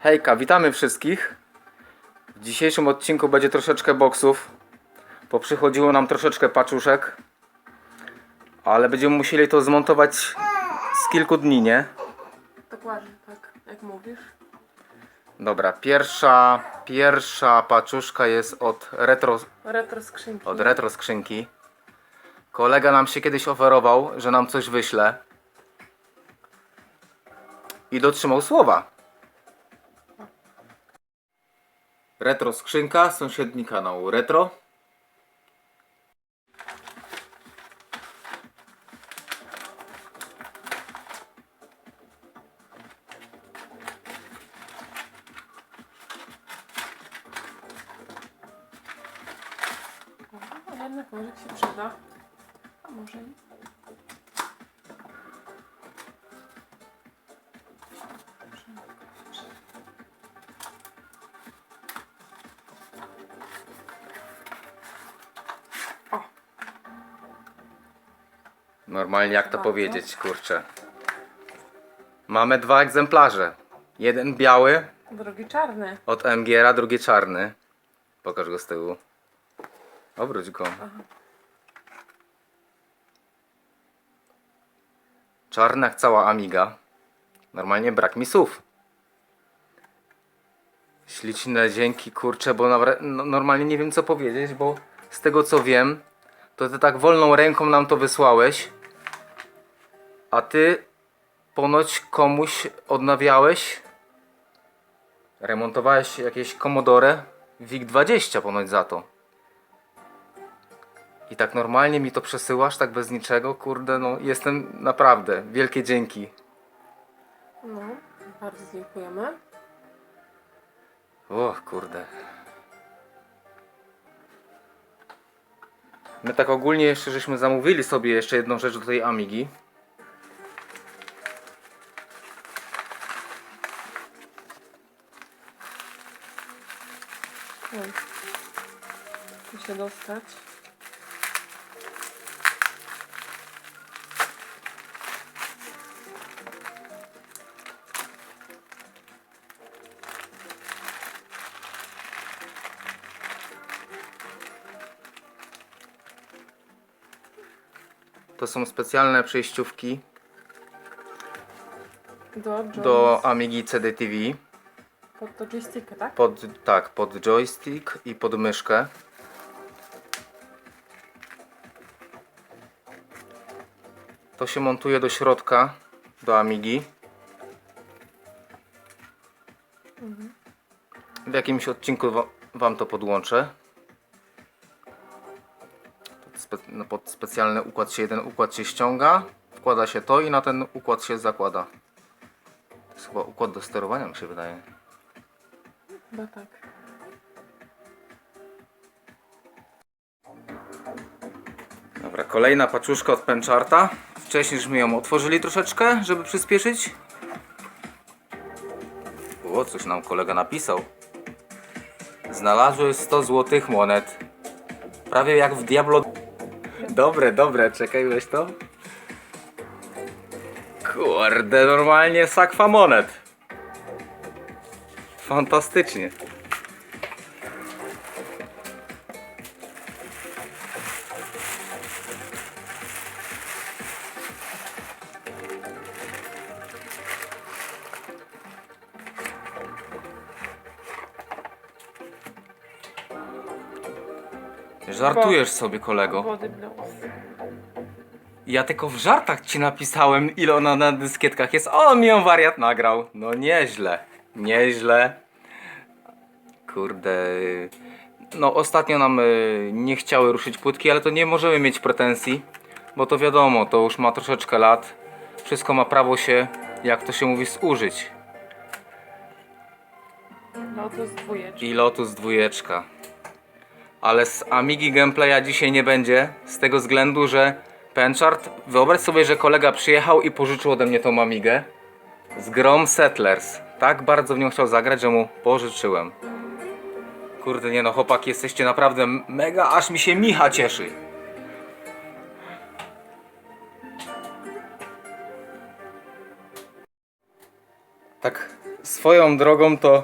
Hejka, witamy wszystkich. W dzisiejszym odcinku będzie troszeczkę boksów. Poprzychodziło nam troszeczkę paczuszek. Ale będziemy musieli to zmontować z kilku dni, nie? Dokładnie, tak, jak mówisz. Dobra, pierwsza, pierwsza paczuszka jest od retro, Retro skrzynki. od retro skrzynki. Kolega nam się kiedyś oferował, że nam coś wyśle. I dotrzymał słowa. Retro skrzynka, sąsiedni kanał Retro. Jednak może się przyda. A może nie. Normalnie jak to Bardzo. powiedzieć, kurczę. Mamy dwa egzemplarze. Jeden biały drogi czarny. od MGR, drugi czarny. Pokaż go z tyłu. Obróć go. Czarny jak cała Amiga. Normalnie brak mi słów. Śliczne dzięki, kurczę, bo no, normalnie nie wiem co powiedzieć, bo z tego co wiem, to ty tak wolną ręką nam to wysłałeś, a ty ponoć komuś odnawiałeś, remontowałeś jakieś Commodore VIC-20 ponoć za to. I tak normalnie mi to przesyłasz, tak bez niczego, kurde, no jestem naprawdę, wielkie dzięki. No, bardzo dziękujemy. O kurde. My tak ogólnie jeszcze żeśmy zamówili sobie jeszcze jedną rzecz do tej Amigi. Dostać. To są specjalne przejściówki Do, do Amigi CD-TV. Pod to joysticka, tak? Pod, tak, pod joystick i pod myszkę. To się montuje do środka, do Amigi. W jakimś odcinku wa- Wam to podłączę. No pod specjalny układ się jeden układ się ściąga, wkłada się to i na ten układ się zakłada. To jest chyba układ do sterowania mi się wydaje. Chyba tak. Dobra, kolejna paczuszka od Pencharta. Wcześniej żeśmy ją otworzyli troszeczkę, żeby przyspieszyć. O, coś nam kolega napisał. Znalazłeś 100 złotych monet. Prawie jak w Diablo. Dobre, dobre, czekaj, weź to. Kurde, normalnie sakwa monet. Fantastycznie. Żartujesz sobie, kolego. Wody blows. Ja tylko w żartach ci napisałem, ile ona na dyskietkach jest. O, mi ją wariat nagrał. No nieźle, nieźle. Kurde. No ostatnio nam y, nie chciały ruszyć płytki, ale to nie możemy mieć pretensji, bo to wiadomo, to już ma troszeczkę lat. Wszystko ma prawo się, jak to się mówi, zużyć. Lotus dwójeczka. I Lotus dwójeczka. Ale z Amigi gameplaya dzisiaj nie będzie, z tego względu, że Penchart, wyobraź sobie, że kolega przyjechał i pożyczył ode mnie tą Amigę z grą Settlers. Tak bardzo w nią chciał zagrać, że mu pożyczyłem. Kurde, nie no, chłopaki, jesteście naprawdę mega, aż mi się Micha cieszy. Tak swoją drogą to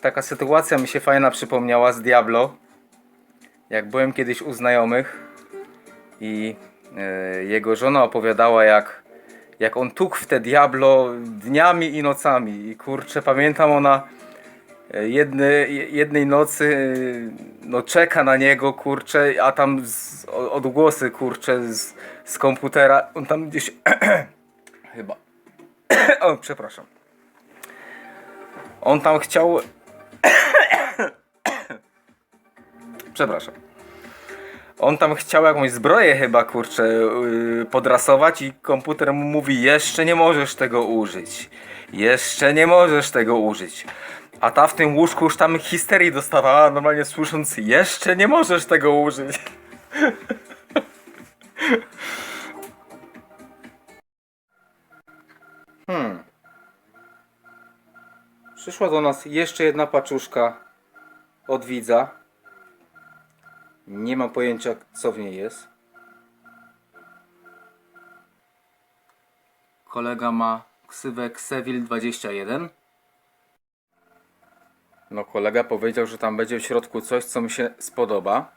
taka sytuacja mi się fajna przypomniała z Diablo. Jak byłem kiedyś u znajomych i e, jego żona opowiadała jak, jak on tukł w te Diablo dniami i nocami. I kurczę, pamiętam ona e, jedny, je- jednej nocy e, no czeka na niego, kurczę, a tam z, odgłosy, kurczę, z, z komputera, on tam gdzieś chyba o, przepraszam. On tam chciał. przepraszam. On tam chciał jakąś zbroję chyba, kurczę, yy, podrasować i komputer mu mówi, jeszcze nie możesz tego użyć. Jeszcze nie możesz tego użyć. A ta w tym łóżku już tam histerii dostawała, normalnie słysząc, jeszcze nie możesz tego użyć. Hmm. Przyszła do nas jeszcze jedna paczuszka od widza. Nie mam pojęcia, co w niej jest. Kolega ma ksywę Ksewil21. No, kolega powiedział, że tam będzie w środku coś, co mi się spodoba.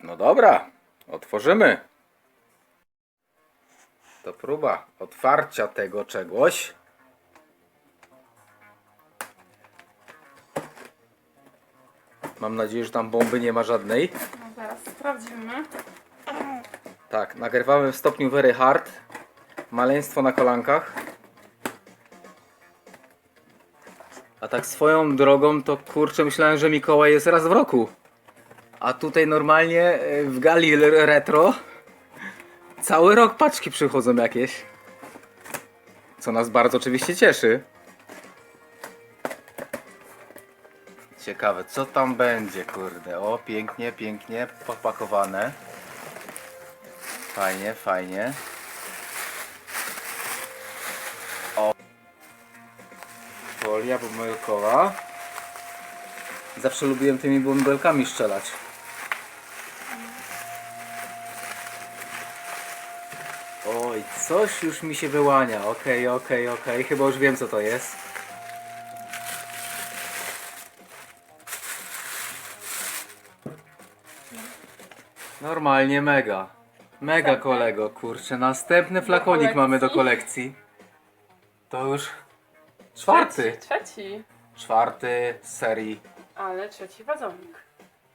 No dobra, otworzymy. To próba otwarcia tego czegoś. Mam nadzieję, że tam bomby nie ma żadnej. No zaraz sprawdzimy. Tak, nagrywamy w stopniu very hard. Maleństwo na kolankach. A tak swoją drogą to kurczę myślałem, że Mikołaj jest raz w roku. A tutaj normalnie e, w gali retro cały rok paczki przychodzą jakieś. Co nas bardzo oczywiście cieszy. Ciekawe, co tam będzie, kurde. O, pięknie, pięknie popakowane. Fajnie, fajnie. O. Folia bąbelkowa. Zawsze lubiłem tymi bąbelkami strzelać. Oj, coś już mi się wyłania. Okej, okej, okej. Chyba już wiem co to jest. Normalnie mega. Mega kolego, kurczę. Następny flakonik kolekcji. mamy do kolekcji. To już czwarty. Trzeci, trzeci. Czwarty z serii. Ale trzeci wazonik.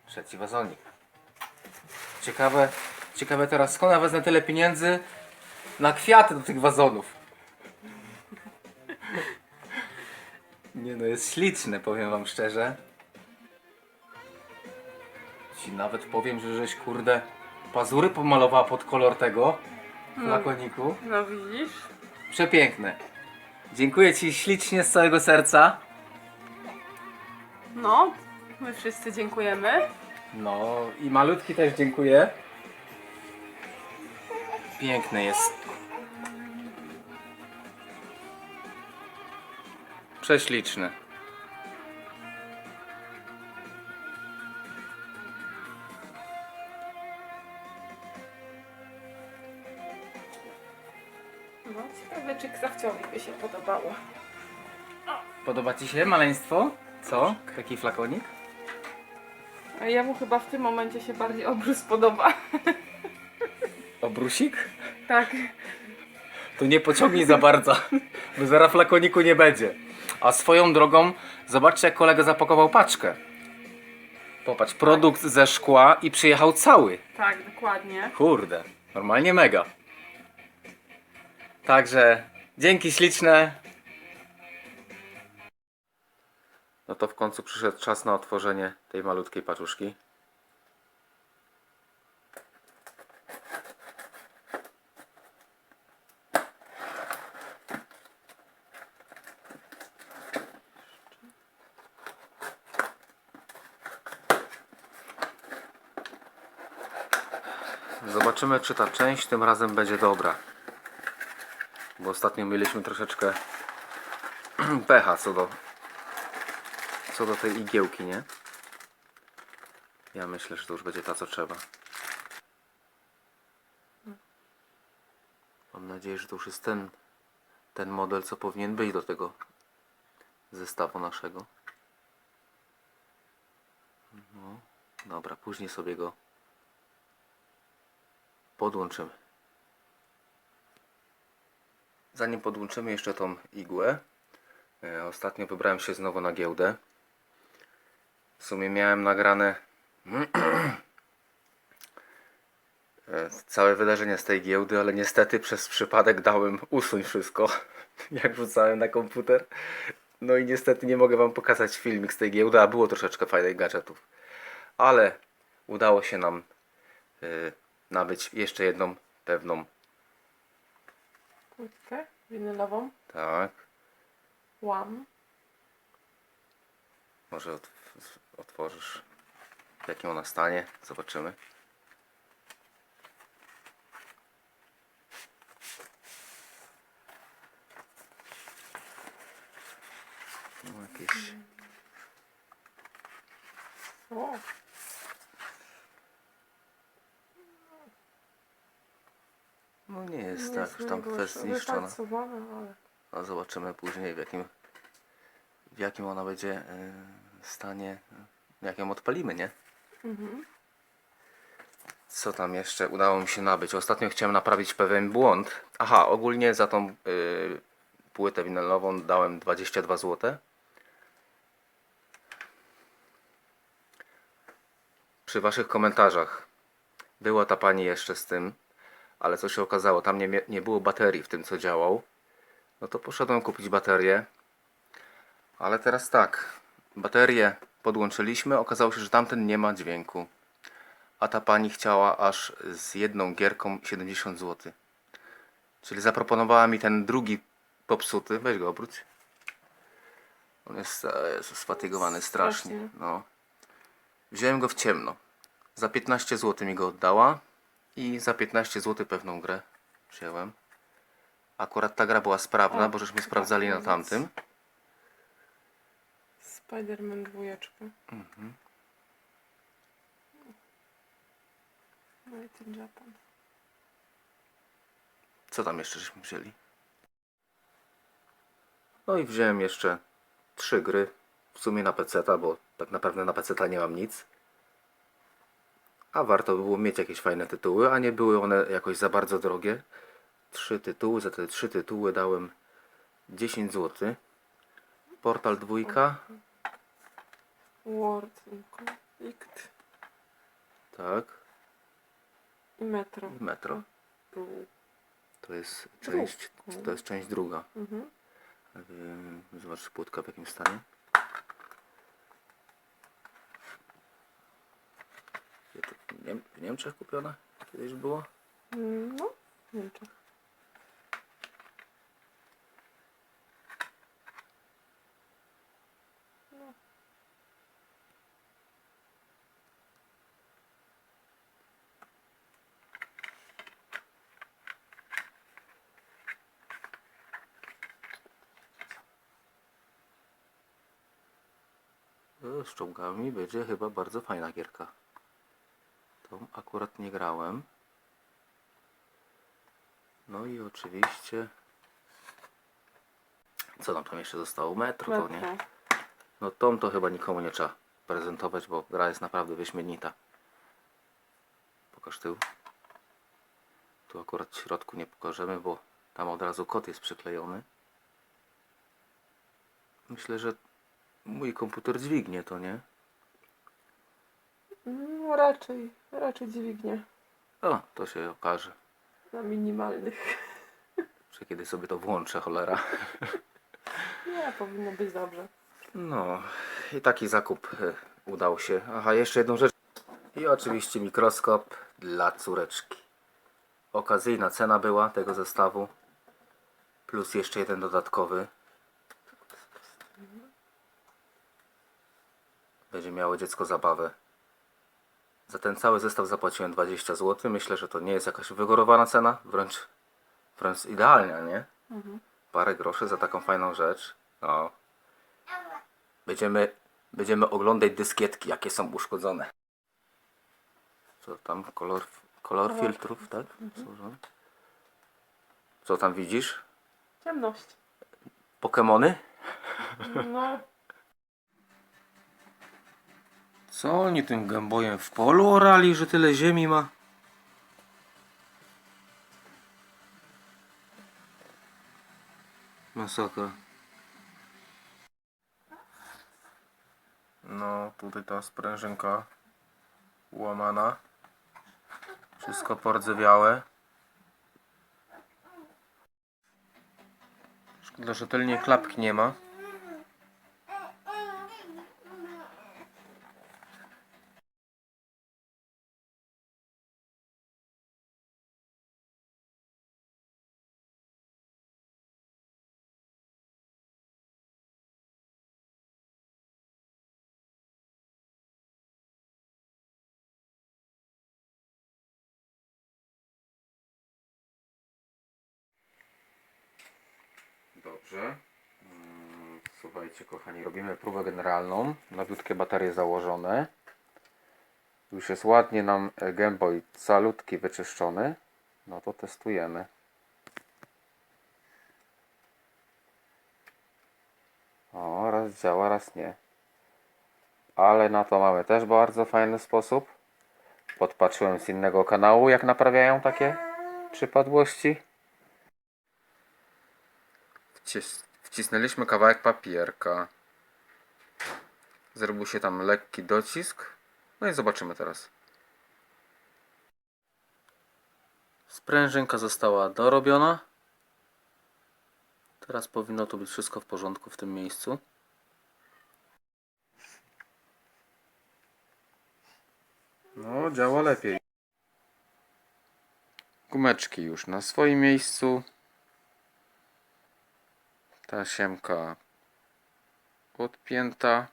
Trzeci wazonik. Ciekawe, ciekawe teraz skąd ja wezmę tyle pieniędzy na kwiaty do tych wazonów. Nie no, jest śliczny, powiem wam szczerze. Ci nawet powiem, że żeś kurde pazury pomalowała pod kolor tego flakoniku. No widzisz? Przepiękne. Dziękuję ci ślicznie z całego serca. No, my wszyscy dziękujemy. No i malutki też dziękuję. Piękny jest. Prześliczny. Podobało. Podoba ci się maleństwo? Co? Taki flakonik? A jemu chyba w tym momencie się bardziej obrus podoba. Obrusik? Tak. To nie pociągnij za bardzo, bo zaraz flakoniku nie będzie. A swoją drogą, zobaczcie jak kolega zapakował paczkę. Popatrz, produkt ze szkła i przyjechał cały. Tak, dokładnie. Kurde, normalnie mega. Także dzięki śliczne. No to w końcu przyszedł czas na otworzenie tej malutkiej paczuszki. Zobaczymy, czy ta część tym razem będzie dobra. Bo ostatnio mieliśmy troszeczkę pecha co do, co do tej igiełki, nie? Ja myślę, że to już będzie ta, co trzeba. Mam nadzieję, że to już jest ten, ten model, co powinien być do tego zestawu naszego. No, dobra, później sobie go podłączymy. Zanim podłączymy jeszcze tą igłę, e, ostatnio wybrałem się znowu na giełdę. W sumie miałem nagrane e, całe wydarzenie z tej giełdy, ale niestety przez przypadek dałem usuń wszystko, jak wrzucałem na komputer. No i niestety nie mogę Wam pokazać filmik z tej giełdy, a było troszeczkę fajnych gadżetów. Ale udało się nam y, nabyć jeszcze jedną pewną, Płytkę winylową. tak, Łam. może ot otworzysz w jakim ona stanie, zobaczymy. No, jakieś O, No nie jest tak już tam kwestia zniszczona. Ale... A zobaczymy później w jakim w jakim ona będzie e, stanie, jak ją odpalimy, nie? Mhm. Co tam jeszcze udało mi się nabyć? Ostatnio chciałem naprawić pewien błąd. Aha, ogólnie za tą y, płytę winylową dałem 22 zł. Przy waszych komentarzach była ta pani jeszcze z tym, ale co się okazało, tam nie, nie było baterii w tym co działał. No to poszedłem kupić baterię. Ale teraz tak, baterię podłączyliśmy, okazało się, że tamten nie ma dźwięku. A ta pani chciała aż z jedną gierką 70 zł. Czyli zaproponowała mi ten drugi popsuty. Weź go obróć. On jest, e, jest sfatygowany strasznie. Strasznie. No. Wziąłem go w ciemno. Za 15 zł mi go oddała. I za 15 zł pewną grę wziąłem. Akurat ta gra była sprawna, O, bo żeśmy chyba sprawdzali na koniec. tamtym. Spider-Man dwójeczka. Mhm. Made in Japan. Co tam jeszcze żeśmy wzięli? No i wziąłem jeszcze trzy gry. W sumie na PC, bo tak naprawdę na PC nie mam nic. A warto by było mieć jakieś fajne tytuły, a nie były one jakoś za bardzo drogie. Trzy tytuły, za te trzy tytuły dałem 10 zł. Portal dwójka, Word, Ikt tak, i Metro. Metro. Był. To jest część, to jest część druga. Mhm. Zobacz płytka w jakim stanie. Gdzie to? W, Niem w Niemczech kupiona? Kiedyś było? Mm, No, w Niemczech. E, Z czołgami będzie chyba bardzo fajna gierka. Tą akurat nie grałem. No i oczywiście... Co nam tam jeszcze zostało? Metro to nie? No tą to chyba nikomu nie trzeba prezentować, bo gra jest naprawdę wyśmienita. Pokaż tył. Tu akurat w środku nie pokażemy, bo tam od razu kod jest przyklejony. Myślę, że mój komputer dźwignie to, nie? No, raczej, raczej dźwignie. O, to się okaże. Na minimalnych. Czy kiedy sobie to włączę, cholera. Nie, powinno być dobrze. No, i taki zakup e, udał się. Aha, jeszcze jedną rzecz. I oczywiście mikroskop dla córeczki. Okazyjna cena była tego zestawu. Plus jeszcze jeden dodatkowy. Będzie miało dziecko zabawę. Za ten cały zestaw zapłaciłem 20 zł. Myślę, że to nie jest jakaś wygórowana cena. Wręcz, wręcz idealnia, nie? Mhm. Parę groszy za taką fajną rzecz. No. Będziemy, będziemy oglądać dyskietki, jakie są uszkodzone. Co tam? Kolor, kolor Kolor. filtrów, tak? Służą. Co tam widzisz? Ciemność. Pokemony? No, Co oni tym gębojem w polu orali, że tyle ziemi ma? Masakra. No, tutaj ta sprężynka łamana. Wszystko pordzewiałe. Szkoda, że tylnie klapki nie ma. Dobrze. Mm, Słuchajcie, kochani, robimy próbę generalną. Nowiutkie baterie założone. Już jest ładnie nam e, Game Boy calutki wyczyszczony. No to testujemy. O, raz działa, raz nie. Ale na to mamy też bardzo fajny sposób. Podpatrzyłem z innego kanału, jak naprawiają takie przypadłości. Wcis wcisnęliśmy kawałek papierka. Zrobił się tam lekki docisk. No i zobaczymy teraz. Sprężynka została dorobiona. Teraz powinno tu być wszystko w porządku w tym miejscu. No, działa lepiej. Gumeczki już na swoim miejscu. Ta siemka odpięta.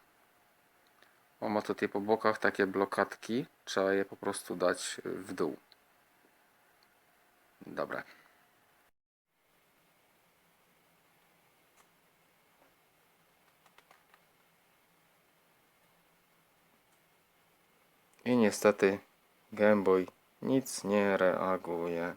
O, ma tutaj po bokach takie blokadki. Trzeba je po prostu dać w dół. Dobra. I niestety Game Boy nic nie reaguje.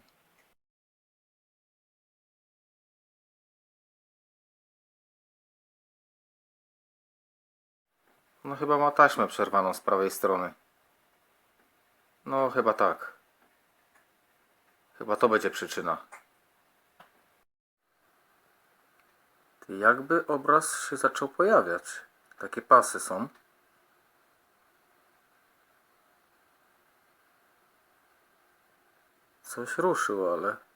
No chyba ma taśmę przerwaną z prawej strony. No chyba tak. Chyba to będzie przyczyna. Jakby obraz się zaczął pojawiać. Takie pasy są. Coś ruszył, ale...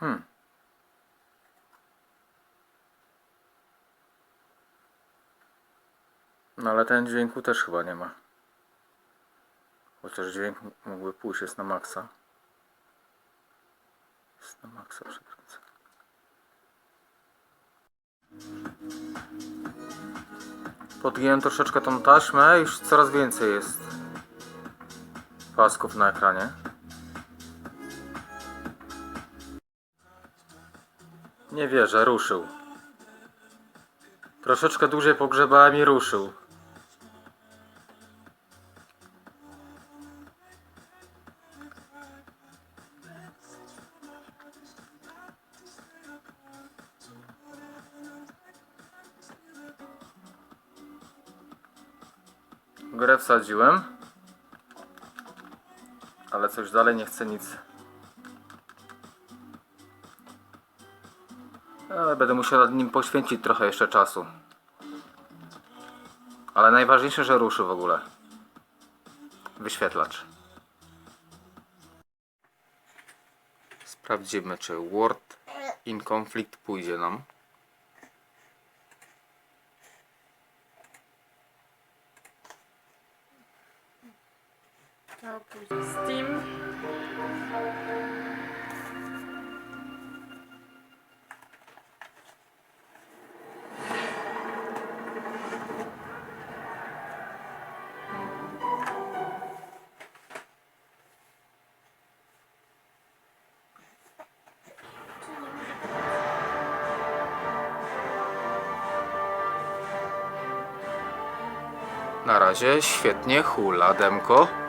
Hmm. No ale ten dźwięku też chyba nie ma. Chociaż dźwięk mógłby pójść, jest na maksa. Jest na maksa przekręcę. Podgiąłem troszeczkę tą taśmę, już coraz więcej jest pasków na ekranie. Nie wierzę, ruszył. Troszeczkę dłużej pogrzebałem i ruszył. Wsadziłem. Ale coś dalej nie chce nic. Ale będę musiał nad nim poświęcić trochę jeszcze czasu. Ale najważniejsze, że ruszy w ogóle. Wyświetlacz. Sprawdzimy, czy Word in Conflict pójdzie nam. Steam. Na razie świetnie hula, Demko.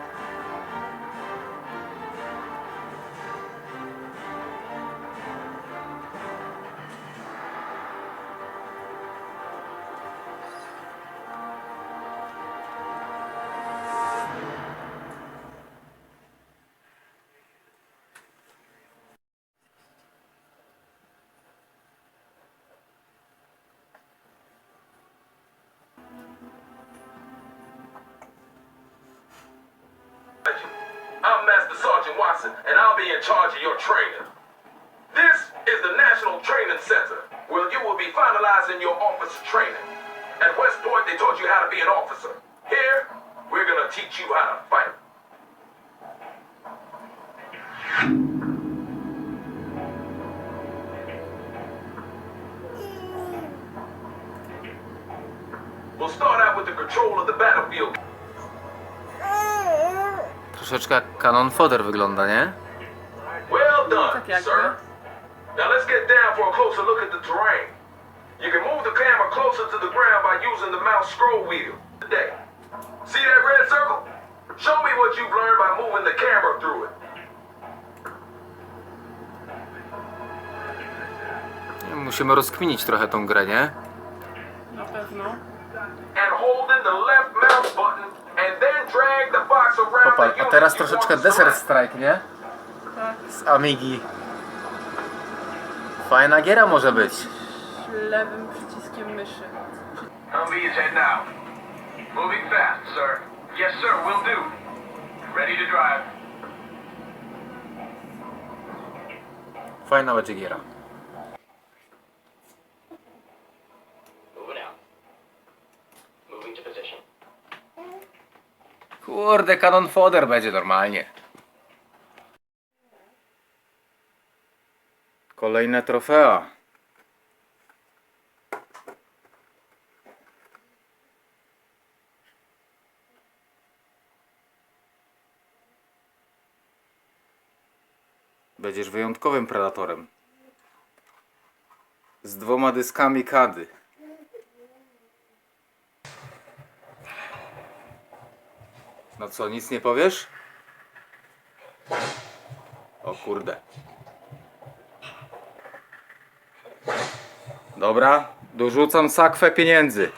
Finalizing your officer training. At West Point, they taught you how to be an officer. Here, we're gonna teach you how to fight. We'll start out with the control of the battlefield. Troszeczkę jak kanon foder wygląda, nie? Well done, Tak jakby. sir. Now let's get down for a closer look at the terrain. You can move the camera closer to the ground by using the mouse scroll wheel. Today. See that red circle? Show me what you've learned by moving the camera through it. Musimy rozkminić trochę tą grę, nie? Na pewno. And holding the left mouse button and then drag the box around Popatrz, the a teraz troszeczkę Desert. Strike, nie? Tak. Z Amigi. Fajna giera może być. Lewym przyciskiem myszy. Humvee is heading out. Moving fast, sir. Yes, sir, will do. Ready to drive. Fajna będzie giera. Moving out. Moving to position. Kurde, kanon foder będzie normalnie. Kolejne trofea. Będziesz wyjątkowym predatorem. Z dwoma dyskami kady. No co, nic nie powiesz? O kurde. Dobra, dorzucam sakwę pieniędzy.